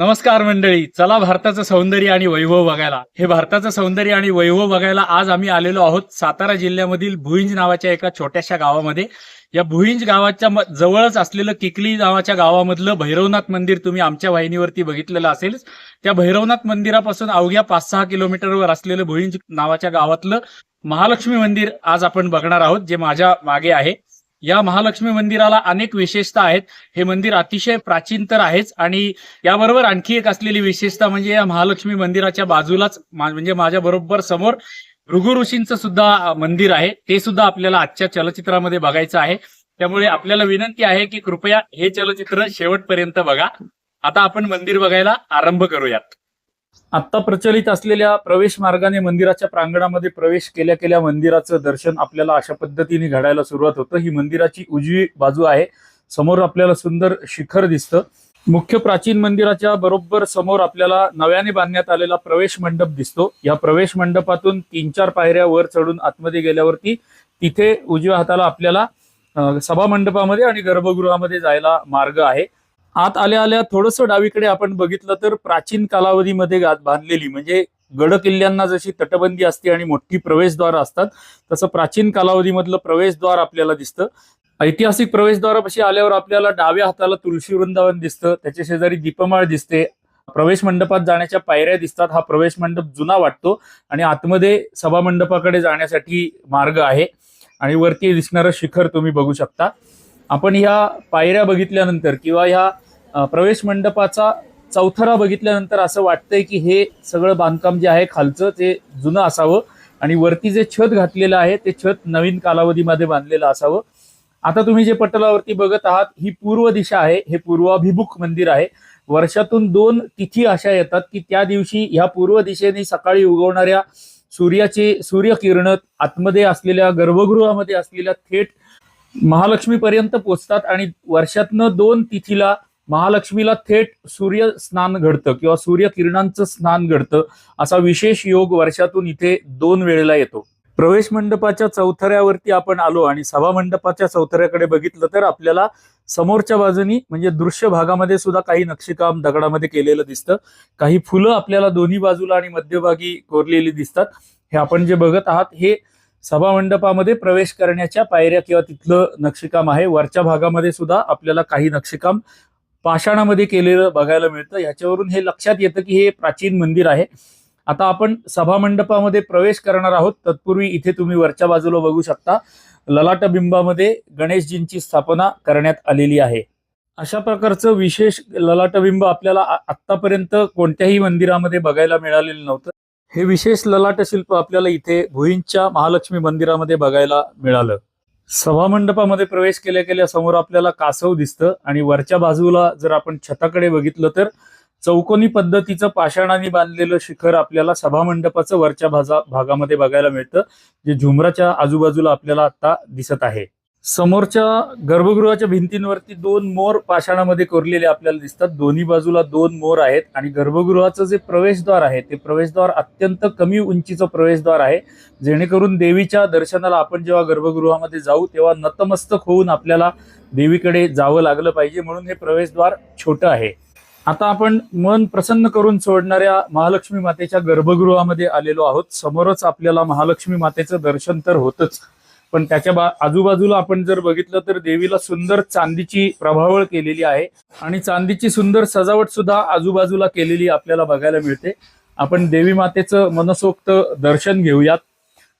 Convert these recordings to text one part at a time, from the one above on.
नमस्कार मंडळी चला भारताचं सौंदर्य आणि वैभव बघायला. हे भारताचं सौंदर्य आणि वैभव बघायला आज आम्ही आलेलो आहोत सातारा जिल्ह्यामधील भुईंज नावाच्या एका छोट्याशा गावामध्ये. या भुईंज गावाच्या म- जवळच असलेलं किकली नावाच्या गावामधलं भैरवनाथ मंदिर तुम्ही आमच्या वाहिनीवरती बघितलेलं असेल. त्या भैरवनाथ मंदिरापासून अवघ्या पाच सहा किलोमीटरवर असलेलं भुईंज नावाच्या गावातलं महालक्ष्मी मंदिर आज आपण बघणार आहोत जे माझ्या मागे आहे. या महालक्ष्मी मंदिराला अनेक विशेषता आहेत. हे मंदिर अतिशय प्राचीन तर आहेच आणि याबरोबर आणखी एक असलेली विशेषता म्हणजे या महालक्ष्मी मंदिराच्या बाजूलाच म्हणजे माझ्या बरोबर समोर भृगु ऋषींचं सुद्धा मंदिर आहे. ते सुद्धा आपल्याला आजच्या चलचित्रामध्ये बघायचं आहे. त्यामुळे आपल्याला विनंती आहे की कृपया हे चलचित्र शेवटपर्यंत बघा. आता आपण मंदिर बघायला आरंभ करूयात. आता प्रचलित असलेल्या प्रवेश मार्गाने मंदिराच्या प्रांगणामध्ये प्रवेश केल्या केल्या मंदिराचं दर्शन आपल्याला अशा पद्धतीने घडायला सुरुवात होतं. ही मंदिराची उजवी बाजू आहे. समोर आपल्याला सुंदर शिखर दिसतं. मुख्य प्राचीन मंदिराच्या बरोबर समोर आपल्याला नव्याने बांधण्यात आलेला प्रवेश मंडप दिसतो. या प्रवेश मंडपातून तीन चार पायऱ्या वर चढून आतमध्ये गेल्यावरती तिथे उजव्या हाताला आपल्याला सभा मंडपामध्ये आणि गर्भगृहामध्ये जायला मार्ग आहे. आत आल्या आल्या थोडंसं डावीकडे आपण बघितलं तर प्राचीन कालावधीमध्ये गात बांधलेली म्हणजे गड किल्ल्यांना जशी तटबंदी असते आणि मोठी प्रवेशद्वार असतात तसं प्राचीन कालावधीमधलं प्रवेशद्वार आपल्याला दिसतं. ऐतिहासिक प्रवेशद्वारापाशी आल्यावर आपल्याला डाव्या हाताला तुळशी वृंदावन दिसतं त्याच्या शेजारी दीपमाळ दिसते प्रवेश मंडपात जाण्याच्या पायऱ्या दिसतात हा प्रवेश मंडप जुना वाटतो आणि आतमध्ये सभा मंडपाकडे जाण्यासाठी मार्ग आहे आणि वरती दिसणारं शिखर तुम्ही बघू शकता. आपण ह्या पायऱ्या बघितल्यानंतर किंवा ह्या प्रवेश मंडपाचा चौथरा बघितल्यानंतर असं वाटतंय की हे सगळं बांधकाम जे आहे खालचं ते जुनं असावं आणि वरती जे छत घातलेलं आहे ते छत नवीन कालावधीमध्ये बांधलेलं असावं. आता तुम्ही जे पटलावरती बघत आहात ही पूर्व दिशा आहे हे पूर्वाभिमुख मंदिर आहे. वर्षातून दोन तिथी अशा येतात की त्या दिवशी ह्या पूर्व दिशेने सकाळी उगवणाऱ्या सूर्याचे सूर्यकिरण आतमध्ये असलेल्या गर्भगृहामध्ये असलेल्या थेट महालक्ष्मीपर्यंत पोचतात आणि वर्षातनं दोन तिथीला महालक्ष्मीला थेट सूर्य स्नान घडतं किंवा सूर्यकिरणांचं स्नान घडतं असा विशेष योग वर्षातून इथे दोन वेळेला येतो. प्रवेश मंडपाच्या चौथऱ्यावरती आपण आलो आणि सभा मंडपाच्या चौथऱ्याकडे बघितलं तर आपल्याला समोरच्या बाजूनी म्हणजे दृश्य भागामध्ये सुद्धा काही नक्षीकाम दगडामध्ये केलेलं दिसतं. काही फुलं आपल्याला दोन्ही बाजूला आणि मध्यभागी कोरलेली दिसतात. हे आपण जे बघत आहात हे सभामंडपामध्ये प्रवेश करण्याच्या पायऱ्या किंवा तिथलं नक्षीकाम आहे. वरच्या भागामध्ये सुद्धा आपल्याला काही नक्षीकाम पाषाणामध्ये केलेलं बघायला मिळतं. याच्यावरून हे लक्षात येतं की हे प्राचीन मंदिर आहे. आता आपण सभा मंडपामध्ये प्रवेश करणार आहोत. तत्पूर्वी इथे तुम्ही वरच्या बाजूला बघू शकता. ललाटबिंबामध्ये गणेशजींची स्थापना करण्यात आलेली आहे. अशा प्रकारचं विशेष ललाटबिंब आपल्याला आत्तापर्यंत कोणत्याही मंदिरामध्ये बघायला मिळालेलं नव्हतं. हे विशेष ललाट शिल्प आपल्याला इथे भुईंच्या महालक्ष्मी मंदिरामध्ये बघायला मिळालं. सभा मंडपामध्ये प्रवेश केल्या केल्या समोर आपल्याला कासव दिसतं आणि वरच्या बाजूला जर आपण छताकडे बघितलं तर चौकोनी पद्धतीचं पाषाणाने बांधलेलं शिखर आपल्याला सभा मंडपाचं वरच्या भाजा भागामध्ये बघायला मिळतं जे झुमराच्या आजूबाजूला आपल्याला आता दिसत आहे. समोरच्या गर्भगृहाच्या भिंतींवरती दोन मोर पाषाणामध्ये कोरलेले आपल्याला दिसतात. दोन्ही बाजूला दोन मोर आहेत आणि गर्भगृहाचं जे प्रवेशद्वार आहे ते प्रवेशद्वार अत्यंत कमी उंचीचं प्रवेशद्वार आहे. जेणेकरून देवीच्या दर्शनाला आपण जेव्हा गर्भगृहामध्ये जाऊ तेव्हा नतमस्तक होऊन आपल्याला देवीकडे जावं लागलं पाहिजे. म्हणून हे प्रवेशद्वार छोटं आहे. आता आपण मन प्रसन्न करून सोडणाऱ्या महालक्ष्मी मातेच्या गर्भगृहामध्ये आलेलो आहोत. समोरच आपल्याला महालक्ष्मी मातेचं दर्शन तर होतच. पण त्याच्या बा आजूबाजूला आपण जर बघितलं तर देवीला सुंदर चांदीची प्रभावळ केलेली आहे. आणि चांदीची सुंदर सजावट सुद्धा आजूबाजूला केलेली आपल्याला बघायला मिळते. आपण देवी मातेचं मनसोक्त दर्शन घेऊयात.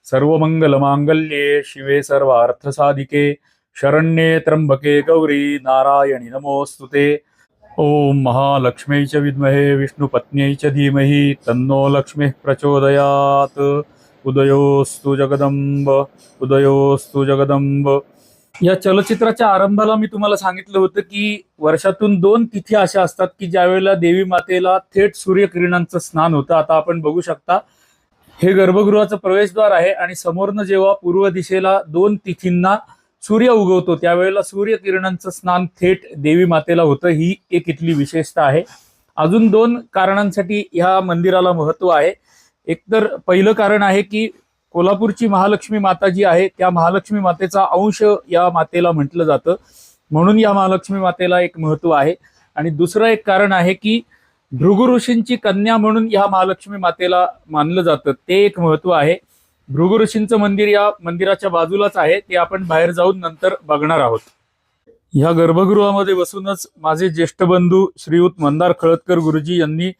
सर्व मंगल मांगल्ये शिवे सर्व अर्थ साधिके शरण्ये त्र्यंबके गौरी नारायणी नमोस्तुते. ओम महालक्ष्मी च विद्महे विष्णुपत्न्यै च धीमहि तन्नो लक्ष्मी प्रचोदयात. उदयोस्तु जगदंब उदयोस्तु जगदंब. या चलचित्राच्या आरंभाला मी तुम्हाला सांगितलं होतं की वर्षातून दोन तिथी अशा असतात की ज्यावेळेला देवी मातेला थेट सूर्यकिरणांचं स्नान होतं. आता आपण बघू शकता हे गर्भगृहाचं प्रवेशद्वार आहे आणि समोरनं जेव्हा पूर्व दिशेला दोन तिथींना सूर्य उगवतो त्यावेळेला सूर्यकिरणांचं स्नान थेट देवी मातेला होतं. ही एक इथली विशेषता आहे. अजून दोन कारणांसाठी ह्या मंदिराला महत्त्व आहे. एकतर पहिलं कारण आहे की कोल्हापूरची महालक्ष्मी माता जी आहे त्या महालक्ष्मी मातेचा अंश या मातेला म्हटलं जातं. म्हणून या महालक्ष्मी मातेला एक महत्त्व आहे. आणि दुसरं एक कारण आहे की भृगु ऋषींची कन्या म्हणून या महालक्ष्मी मातेला मानलं जातं. ते एक महत्त्व आहे. भृगु ऋषींचं मंदिर या मंदिराच्या बाजूलाच आहे. ते आपण बाहेर जाऊन नंतर बघणार आहोत. ह्या गर्भगृहामध्ये बसूनच माझे ज्येष्ठ बंधू श्रीयुत मंदार खळदकर गुरुजी यांनी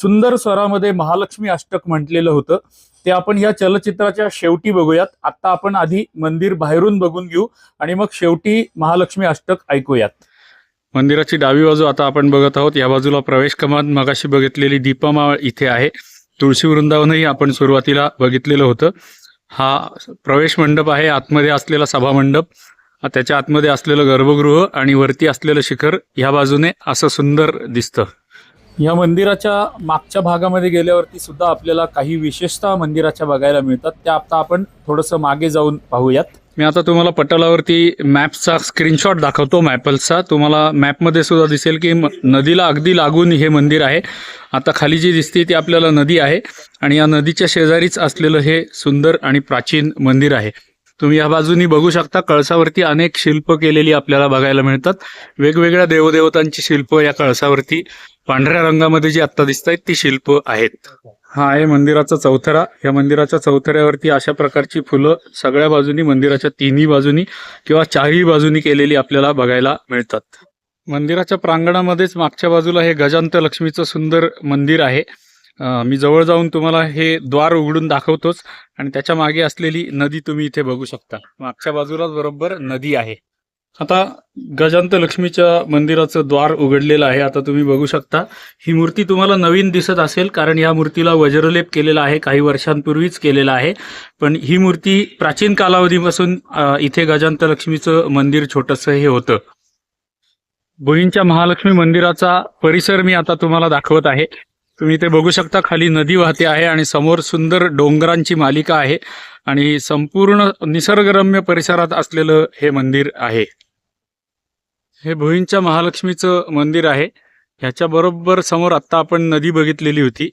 सुंदर स्वरामध्ये महालक्ष्मी अष्टक म्हटलेलं होतं. ते आपण या चलचित्राच्या शेवटी बघूयात. आता आपण आधी मंदिर बाहेरून बघून घेऊ आणि मग शेवटी महालक्ष्मी अष्टक ऐकूयात. मंदिराची डावी बाजू आता आपण बघत आहोत. या बाजूला प्रवेश कमान मगाशी बघितलेली दीपमाळ इथे आहे. तुळशी वृंदावनही आपण सुरुवातीला बघितलेलं होतं. हा प्रवेश मंडप आहे. आतमध्ये असलेला सभा मंडप. त्याच्या आतमध्ये असलेलं गर्भगृह आणि वरती असलेलं शिखर या बाजूने असं सुंदर दिसतं. या मंदिराच्या मागच्या भागामध्ये गेल्यावरती सुद्धा आपल्याला काही विशेषतः मंदिराच्या बघायला मिळतात. त्या आता आपण थोडंसं मागे जाऊन पाहूयात. मी आता तुम्हाला पटलावरती मॅपचा स्क्रीनशॉट दाखवतो मॅपल्सचा तुम्हाला मॅपमध्ये सुद्धा दिसेल की म- नदीला अगदी लागून हे मंदिर आहे. आता खाली जी दिसते ती आपल्याला नदी आहे आणि या नदीच्या शेजारीच असलेलं हे सुंदर आणि प्राचीन मंदिर आहे. तुम्ही या बाजूनी बघू शकता कळसावरती अनेक शिल्प केलेली आपल्याला बघायला मिळतात. वेगवेगळ्या देवदेवतांची शिल्प या कळसावरती पांढऱ्या रंगामध्ये जी आता दिसत आहेत ती शिल्प आहेत. हा आहे मंदिराचा चौथरा. या मंदिराच्या चौथऱ्यावरती अशा प्रकारची फुलं सगळ्या बाजूनी मंदिराच्या तिन्ही बाजूनी किंवा चारही बाजूनी केलेली आपल्याला बघायला मिळतात. मंदिराच्या प्रांगणामध्येच मागच्या बाजूला हे गजांत लक्ष्मीचं सुंदर मंदिर आहे. मी जवळ जाऊन तुम्हाला हे द्वार उघडून दाखवतोच आणि त्याच्यामागे असलेली नदी तुम्ही इथे बघू शकता. मागच्या बाजूलाच बरोबर नदी आहे. आता गजांत लक्ष्मीच्या मंदिराचं द्वार उघडलेलं आहे. आता तुम्ही बघू शकता. ही मूर्ती तुम्हाला नवीन दिसत असेल कारण या मूर्तीला वज्रलेप केलेला आहे. काही वर्षांपूर्वीच केलेला आहे. पण ही मूर्ती प्राचीन कालावधीपासून इथे गजांत लक्ष्मीचं मंदिर छोटंसं हे होतं. भुईंच्या महालक्ष्मी मंदिराचा परिसर मी आता तुम्हाला दाखवत आहे. तुम्ही इथे बघू शकता खाली नदी वाहते आहे आणि समोर सुंदर डोंगरांची मालिका आहे आणि संपूर्ण निसर्गरम्य परिसरात असलेलं हे मंदिर आहे. हे भुईंच्या महालक्ष्मीचं मंदिर आहे. ह्याच्या बरोबर समोर आता आपण नदी बघितलेली होती.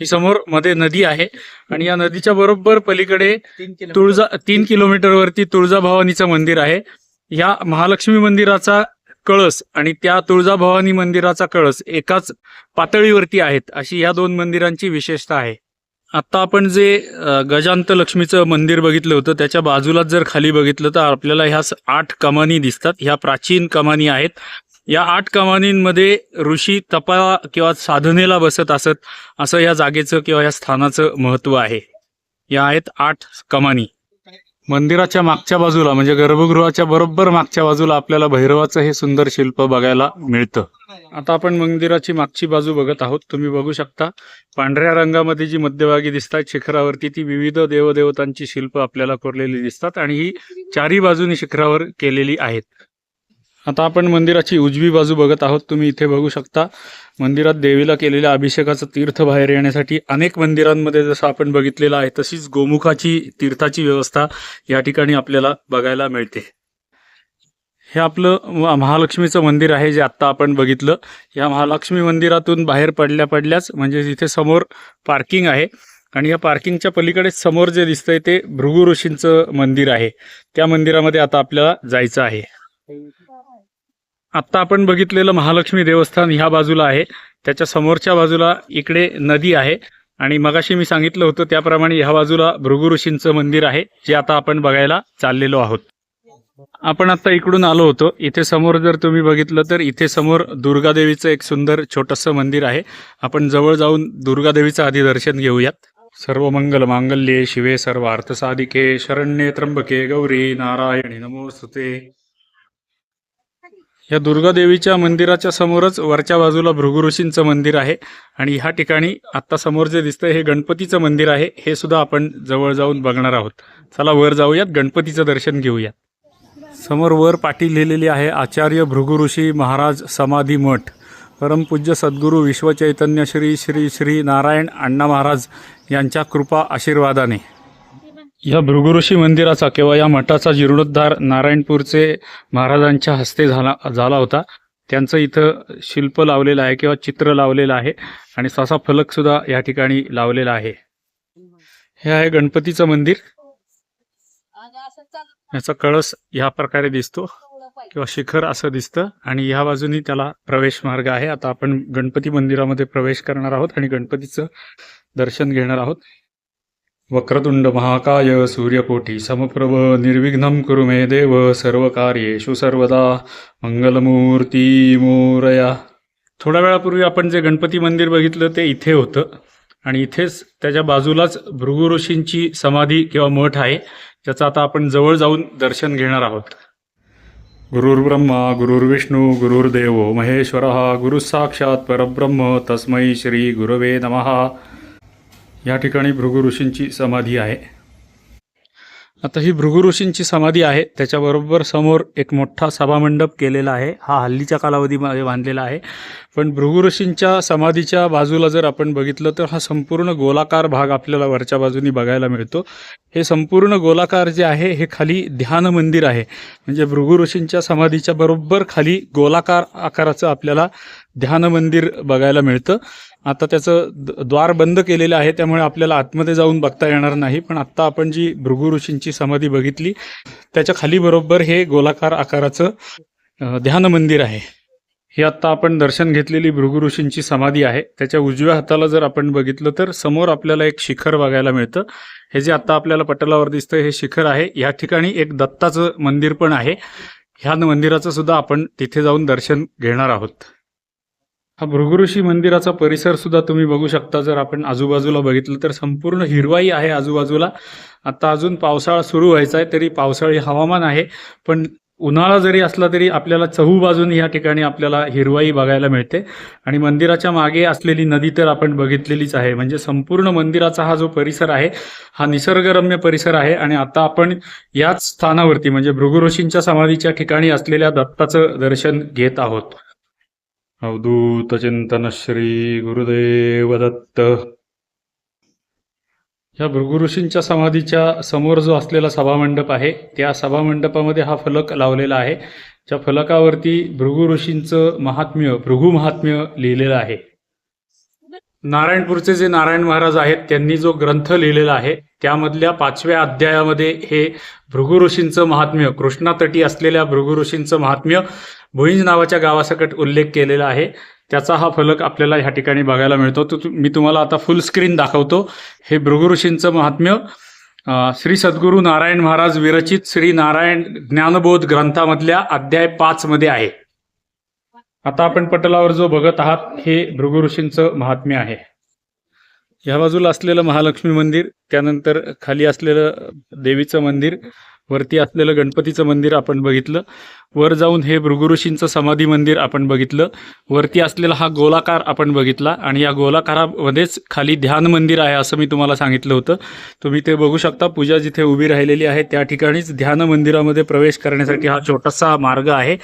ही समोर मध्ये नदी आहे आणि या नदीच्या बरोबर पलीकडे तुळजा तीन किलोमीटरवरती तुळजाभवानीचं मंदिर आहे. या महालक्ष्मी मंदिराचा कळस आणि त्या तुळजाभवानी मंदिराचा कळस एकाच पातळीवरती आहेत अशी या दोन मंदिरांची विशेषता आहे. आत्ता आपण जे गजांत लक्ष्मीचं मंदिर बघितलं होतं त्याच्या बाजूलाच जर खाली बघितलं तर आपल्याला ह्या आठ कमानी दिसतात. ह्या प्राचीन कमानी आहेत. या आठ कमानींमध्ये ऋषी तपा किंवा साधनेला बसत असत असं या जागेचं किंवा या स्थानाचं महत्त्व आहे. या आहेत आठ कमानी. मंदिराच्या मागच्या बाजूला म्हणजे गर्भगृहाच्या बरोबर मागच्या बाजूला आपल्याला भैरवाचं हे सुंदर शिल्प बघायला मिळतं. आता आपण मंदिराची मागची बाजू बघत आहोत. तुम्ही बघू शकता पांढऱ्या रंगामध्ये जी मध्यभागी दिसतात शिखरावरती ती विविध देवदेवतांची शिल्प आपल्याला कोरलेली दिसतात आणि ही चारी बाजूनी शिखरावर केलेली आहेत. आता आपण मंदिराची उजवी बाजू बघत आहोत. तुम्ही इथे बघू शकता मंदिरात देवीला केलेल्या अभिषेकाचं तीर्थ बाहेर येण्यासाठी अनेक मंदिरांमध्ये जसं आपण बघितलेलं आहे तशीच गोमुखाची तीर्थाची व्यवस्था या ठिकाणी आपल्याला बघायला मिळते. हे आपलं महालक्ष्मीचं मंदिर आहे जे आत्ता आपण बघितलं. या महालक्ष्मी मंदिरातून बाहेर पडल्या पडल्याच म्हणजे जिथे समोर पार्किंग आहे. आणि या पार्किंगच्या पलीकडे समोर जे दिसतंय ते भृगु ऋषींचं मंदिर आहे. त्या मंदिरामध्ये आता आपल्याला जायचं आहे. आत्ता आपण बघितलेलं महालक्ष्मी देवस्थान ह्या बाजूला आहे. त्याच्या समोरच्या बाजूला इकडे नदी आहे. आणि मगाशी मी सांगितलं होतं त्याप्रमाणे ह्या बाजूला भृगु ऋषींचं मंदिर आहे जे आता आपण बघायला चाललेलो आहोत. आपण आता इकडून आलो होतो. इथे समोर जर तुम्ही बघितलं तर इथे समोर दुर्गादेवीचं एक सुंदर छोटंसं मंदिर आहे. आपण जवळ जाऊन दुर्गादेवीचं आधी दर्शन घेऊयात. सर्व मंगल मांगल्ये शिवे सर्व अर्थसाधिके शरण्ये त्र्यंबके गौरी नारायणी नमोस्तुते. या दुर्गादेवीच्या मंदिराच्या समोरच वरच्या बाजूला भृगु ऋषींचं मंदिर आहे आणि ह्या ठिकाणी आत्ता समोर जे दिसतंय हे गणपतीचं मंदिर आहे हे सुद्धा आपण जवळ जाऊन बघणार आहोत. चला वर जाऊयात गणपतीचं दर्शन घेऊयात. समोर वर पाटी लिहिलेली आहे आचार्य भृगु ऋषी महाराज समाधी मठ. परमपूज्य सद्गुरू विश्वचैतन्य श्री श्री श्री नारायण अण्णा महाराज यांच्या कृपा आशीर्वादाने. या भृगुऋषी मंदिराचा किंवा या मठाचा जीर्णोद्धार नारायणपूरचे महाराजांच्या हस्ते झाला झाला होता. त्यांचं इथं शिल्प लावलेलं आहे किंवा चित्र लावलेलं आहे आणि तसा फलक सुद्धा या ठिकाणी लावलेला आहे. हे आहे गणपतीचं मंदिर. याचा कळस ह्या प्रकारे दिसतो किंवा शिखर असं दिसतं आणि ह्या बाजूनी त्याला प्रवेश मार्ग आहे. आता आपण गणपती मंदिरामध्ये प्रवेश करणार आहोत आणि गणपतीचं दर्शन घेणार आहोत. वक्रतुंड महाकाय सूर्यकोटी समप्रभ निर्विघ्नं कुरु मे देव सर्व कार्येषु सर्वदा मंगलमूर्ती मोरया. थोड्या वेळापूर्वी आपण जे गणपती मंदिर बघितलं ते इथे होतं. आणि इथेच त्याच्या बाजूलाच भृगु ऋषींची समाधी किंवा मठ आहे. ज्याचं आता आपण जवळ जाऊन दर्शन घेणार आहोत. गुरुर्ब्रह्मा गुरुर्विष्णू गुरुर्देव महेश्वर गुरुसाक्षात परब्रह्म तस्मै श्री गुरवे नमः. या ठिकाणी भृगु ऋषींची समाधी आहे. आता ही भृगु ऋषींची समाधी आहे. त्याच्याबरोबर समोर एक मोठा सभामंडप केलेला आहे. हा हल्लीच्या कालावधीमध्ये बांधलेला आहे. पण भृगु ऋषींच्या समाधीच्या बाजूला जर आपण बघितलं तर हा संपूर्ण गोलाकार भाग आपल्याला वरच्या बाजूनी बघायला मिळतो. हे संपूर्ण गोलाकार जे आहे हे खाली ध्यान मंदिर आहे. म्हणजे भृगु ऋषींच्या समाधीच्या बरोबर खाली गोलाकार आकाराचं आपल्याला ध्यान मंदिर बघायला मिळतं. आता त्याचं द्वार बंद केलेलं आहे त्यामुळे आपल्याला आतमध्ये जाऊन बघता येणार नाही. पण आत्ता आपण जी भृगु ऋषींची समाधी बघितली त्याच्याखाली बरोबर हे गोलाकार आकाराचं ध्यान मंदिर आहे. ही आत्ता आपण दर्शन घेतलेली भृगु ऋषींची समाधी आहे. त्याच्या उजव्या हाताला जर आपण बघितलं तर समोर आपल्याला एक शिखर बघायला मिळतं. हे जे आत्ता आपल्याला पटलावर दिसतं हे शिखर आहे. या ठिकाणी एक दत्ताचं मंदिर पण आहे. ह्या मंदिराचं सुद्धा आपण तिथे जाऊन दर्शन घेणार आहोत. हा भृगुऋषी मंदिराचा परिसर सुद्धा तुम्ही बघू शकता. जर आपण आजूबाजूला बघितलं तर संपूर्ण हिरवाई आहे आजूबाजूला. आता अजून पावसाळा सुरू व्हायचा आहे तरी पावसाळी हवामान आहे. पण उन्हाळा जरी असला तरी आपल्याला चहू बाजून या ठिकाणी आपल्याला हिरवाई बघायला मिळते. आणि मंदिराच्या मागे असलेली नदी तर आपण बघितलेलीच आहे. म्हणजे संपूर्ण मंदिराचा हा जो परिसर आहे हा निसर्गरम्य परिसर आहे. आणि आता आपण याच स्थानावरती म्हणजे भृगुऋषींच्या समाधीच्या ठिकाणी असलेल्या दत्ताचं दर्शन घेत आहोत. अवधूतचिंतन श्री गुरुदेव दत्त या भृगु ऋषींच्या समाधीच्या समोर जो असलेला सभामंडप आहे त्या सभामंडपामध्ये हा फलक लावलेला आहे. त्या फलकावरती भृगु ऋषींचं महात्म्य भृगु महात्म्य लिहिलेलं आहे. नारायणपूरचे जे नारायण महाराज आहेत त्यांनी जो ग्रंथ लिहिलेला आहे त्यामधल्या पाचव्या अध्यायामध्ये हे भृगु ऋषींचं महात्म्य कृष्णातटी असलेल्या भृगु ऋषींचं महात्म्य भुईंज नावाच्या गावासकट उल्लेख केलेला आहे. त्याचा हा फलक आपल्याला ह्या ठिकाणी बघायला मिळतो. तो मी तुम्हाला आता फुल स्क्रीन दाखवतो. हे भृगु ऋषींचं महात्म्य श्री सद्गुरू नारायण महाराज विरचित श्री नारायण ज्ञानबोध ग्रंथामधल्या अध्याय पाचमध्ये आहे. आता आपण पटलावर जो बघत आहात हे भृगु ऋषींचं महात्म्य आहे. ह्या बाजूला असलेलं महालक्ष्मी मंदिर त्यानंतर खाली असलेलं देवीचं मंदिर वरती असलेलं गणपतीचं मंदिर आपण बघितलं. वर जाऊन हे भृगु ऋषींचं समाधी मंदिर आपण बघितलं. वरती असलेला हा गोलाकार आपण बघितला आणि या गोलाकारामध्येच खाली ध्यान मंदिर आहे असं मी तुम्हाला सांगितलं होतं. तुम्ही ते बघू शकता. पूजा जिथे उभी राहिलेली आहे त्या ठिकाणीच ध्यान मंदिरामध्ये प्रवेश करण्यासाठी हा छोटासा मार्ग आहे.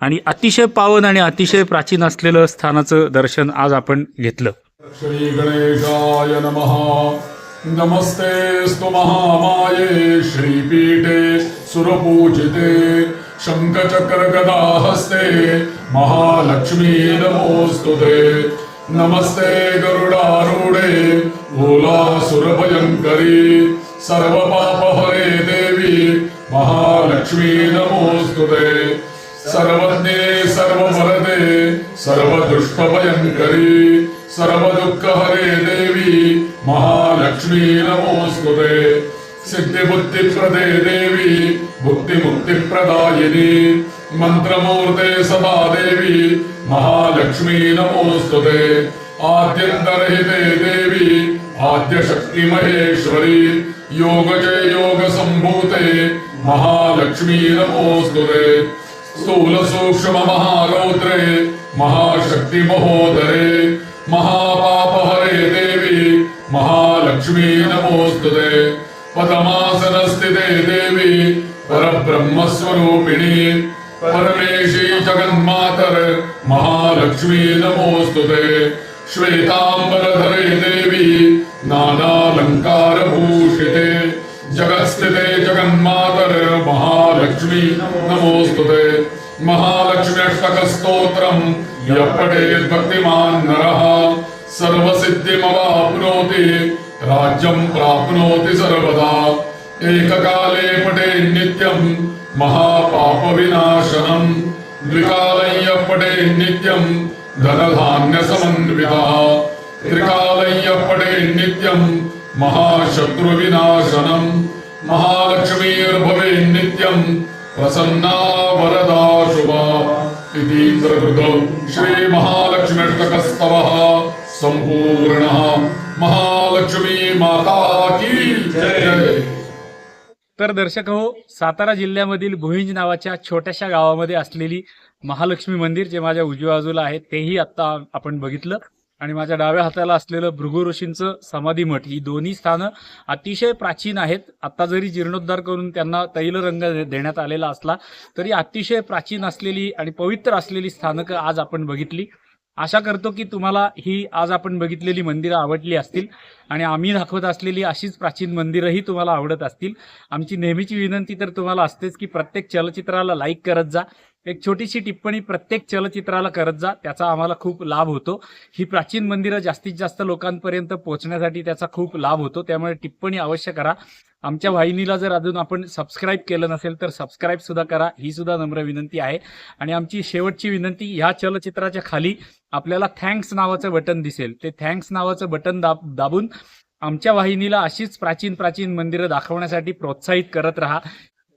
आणि अतिशय पावन आणि अतिशय प्राचीन असलेलं स्थानाचं दर्शन आज आपण घेतलं. श्री गणेशाय नमः. नमस्ते महामाये श्रीपीठे सुरपूजिते शङ्खचक्रगदाहस्ते महालक्ष्मी नमोऽस्तुते नमस्ते गरुडारूढे भोलासुरभयङ्करी सर्व सिद्धिबुद्धिप्रदे देवी भुक्तिमुक्तिप्रदायिनी मन्त्रमूर्ते सदा देवी महालक्ष्मी नमोऽस्तुते आद्यन्तरहिते देवी आद्यशक्तिमहेश्वरी योगजे योगसम्भूते महालक्ष्मी नमोऽस्तु ते। स्थूलसूक्ष्ममहारौद्रे महाशक्तिमहोदरे महाशक्ति महोदरे महापापहरे देवी महालक्ष्मी नमोस्तुते पदमासनस्थिते देवी परब्रह्मस्वरूपिणी परमेशी जगन्मातर महालक्ष्मी नमोस्तुते श्वेताम्बरधरे देवी नानालङ्कारभूषिते। जगत्स्थिते जगन्मातर महालक्ष्मी नमोस्तुते महालक्ष्म्यष्टकस्तोत्रम् यः पठेद्भक्तिमान् नरः। सर्वसिद्धिमवाप्नोति। राज्यं प्राप्नोति सर्वदा। एककाले पटे नित्यं महापापविनाशनम् द्विकालय्यपटे नित्यम् धनधान्यसमन्वितः। त्रिकालय्यपटे नित्यम् महाशत्रुविनाशनम् महालक्ष्मीर्भवे नित्यम प्रसन्ना वरदा शुभा। इतीन्द्रकृतौ श्रीमहालक्ष्म्यष्टकस्तवः सम्पूर्णः। महालक्ष्मी माता की जय. तर दर्शक हो सातारा जिल्ह्यामधील भुईंज नावाच्या छोट्याशा गावामध्ये असलेली महालक्ष्मी मंदिर जे माझ्या उजव्या बाजूला आहे तेही आता आपण बघितलं. आणि माझ्या डाव्या हाताला असलेलं भृगु ऋषींचं समाधी मठ ही दोन्ही स्थानं अतिशय प्राचीन आहेत. आता जरी जीर्णोद्धार करून त्यांना तैलरंग देण्यात आलेला असला तरी अतिशय प्राचीन असलेली आणि पवित्र असलेली स्थानकं आज आपण बघितली. आशा करतो की तुम्हाला ही आज आपण बघितलेली मंदिरं आवडली असतील आणि आम्ही दाखवत असलेली अशीच प्राचीन मंदिरंही तुम्हाला आवडत असतील. आमची नेहमीची विनंती तर तुम्हाला असतेच की प्रत्येक चलचित्राला लाईक करत जा. एक छोटीशी टिप्पणी प्रत्येक चलचित्राला करत जा त्याचा आम्हाला खूप लाभ होतो. ही प्राचीन मंदिरं जास्तीत जास्त लोकांपर्यंत पोहोचण्यासाठी त्याचा खूप लाभ होतो. त्यामुळे टिप्पणी अवश्य करा. आमच्या वाहिनीला जर अजून आपण सबस्क्राईब केलं नसेल तर सबस्क्राईब सुद्धा करा. ही सुद्धा नम्र विनंती आहे. आणि आमची शेवटची विनंती ह्या चलचित्राच्या खाली आपल्याला थँक्स नावाचं बटन दिसेल. ते थँक्स नावाचं बटन दाब दाबून आमच्या वाहिनीला अशीच प्राचीन प्राचीन मंदिरं दाखवण्यासाठी प्रोत्साहित करत राहा.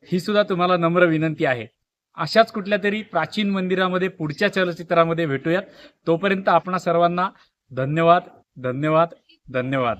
ही सुद्धा तुम्हाला नम्र विनंती आहे. अशाच कुठल्या तरी प्राचीन मंदिरामध्ये पुढच्या चलचित्रामध्ये भेटूयात. तोपर्यंत आपणा सर्वांना धन्यवाद धन्यवाद धन्यवाद.